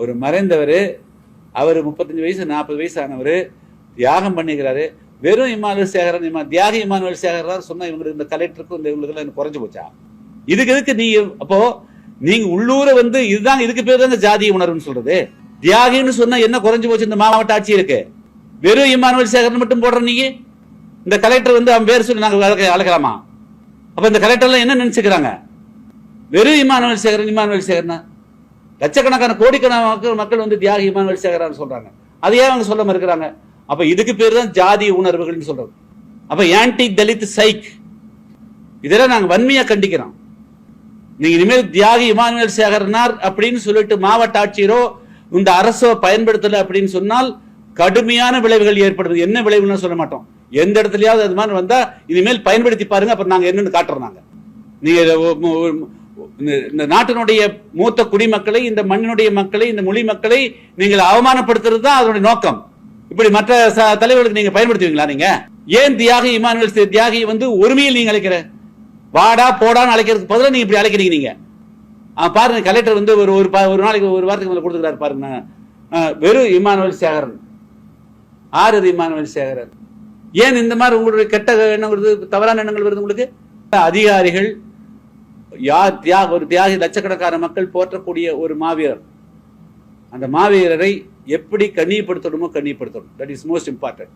ஒரு மறைந்தவர் அவர் முப்பத்தஞ்சு வயசு நாற்பது வயசு ஆனவர் தியாகம் பண்ணிக்கிறாரு. வெறும் இமானுவல் சேகரன் இமா தியாகி இமானுவல் சேகரன் சொன்னா இவங்களுக்கு இந்த கலெக்டருக்கும் இந்த இவங்களுக்கு எல்லாம் குறைஞ்சு போச்சா? இதுக்கு எதுக்கு நீ அப்போ நீங்க உள்ளூர வந்து இதுதான் இதுக்கு பேர் தான் ஜாதி உணர்வுன்னு சொல்றது? தியாகின்னு சொன்னா என்ன குறைஞ்சு போச்சு இந்த மாவட்ட ஆட்சி இருக்கு வெறும் இமானுவல் சேகரன் மட்டும் போடுற நீங்க இந்த கலெக்டர் வந்து அவன் பேர் சொல்லி நாங்கள் அழைக்க- அழைக்கலாமா அப்ப இந்த கலெக்டர்லாம் என்ன நினைச்சுக்கிறாங்க? வெறும் இமானுவல் சேகரன் இமானுவல் சேகரனா? லட்சக்கணக்கான கோடிக்கணக்கான மக்கள் மக்கள் வந்து தியாகி இமானுவல் சேகரான்னு சொல்றாங்க. அதை ஏன் அவங்க சொல்ல மறுக்கிறாங்க. அப்ப இதுக்கு பேர் தான் ஜாதி உணர்வுகள்னு சொல்றது. அப்ப ஆன்டி தலித் சைக் இதெல்லாம் நாங்க வன்மையா கண்டிக்கிறோம். நீங்க இனிமேல் தியாகி இமானுவேல் சேகரனார் அப்படின்னு சொல்லிட்டு மாவட்ட ஆட்சியரோ இந்த அரசோ பயன்படுத்தல அப்படின்னு சொன்னால் கடுமையான விளைவுகள் ஏற்படுது. என்ன விளைவுன்னு சொல்ல மாட்டோம். எந்த இடத்துலயாவது அது மாதிரி வந்தா இனிமேல் பயன்படுத்தி பாருங்க அப்புறம் நாங்க என்னன்னு காட்டுறோம் நாங்க. நீங்க இந்த- இந்த நாட்டினுடைய மூத்த குடிமக்களை இந்த மண்ணினுடைய மக்களை இந்த மொழி மக்களை நீங்கள் அவமானப்படுத்துறது தான் அதனுடைய நோக்கம். இப்படி மற்ற தலைவர்களுக்கு நீங்க பயன்படுத்துவீங்களா நீங்க? ஏன் தியாகி இமானுவல் தியாகி வந்து ஒருமையில் நீங்க அழைக்கிற? வாடா போடான்னு அழைக்கிறதுக்கு பதில நீங்க இப்படி அழைக்கிறீங்க நீங்க. பாருங்க கலெக்டர் வந்து ஒரு ஒரு ஒரு நாளைக்கு ஒரு வாரத்துக்கு மேல கொடுத்துக்கிறாரு பாருங்க. வெறும் இமானுவல் சேகரன். ஆறு இமானுவல் சேகரன். ஏன் இந்த மாதிரி உங்களுடைய கெட்ட எண்ணம் வருது தவறான எண்ணங்கள் வருது உங்களுக்கு? அதிகாரிகள் யார் தியாக ஒரு தியாகி லட்சக்கணக்கான மக்கள் போற்றக்கூடிய ஒரு மாவீரர். அந்த மாவீரரை எப்படி கண்ணியப்படுத்தணுமோ கண்ணியப்படுத்தணும். That is most important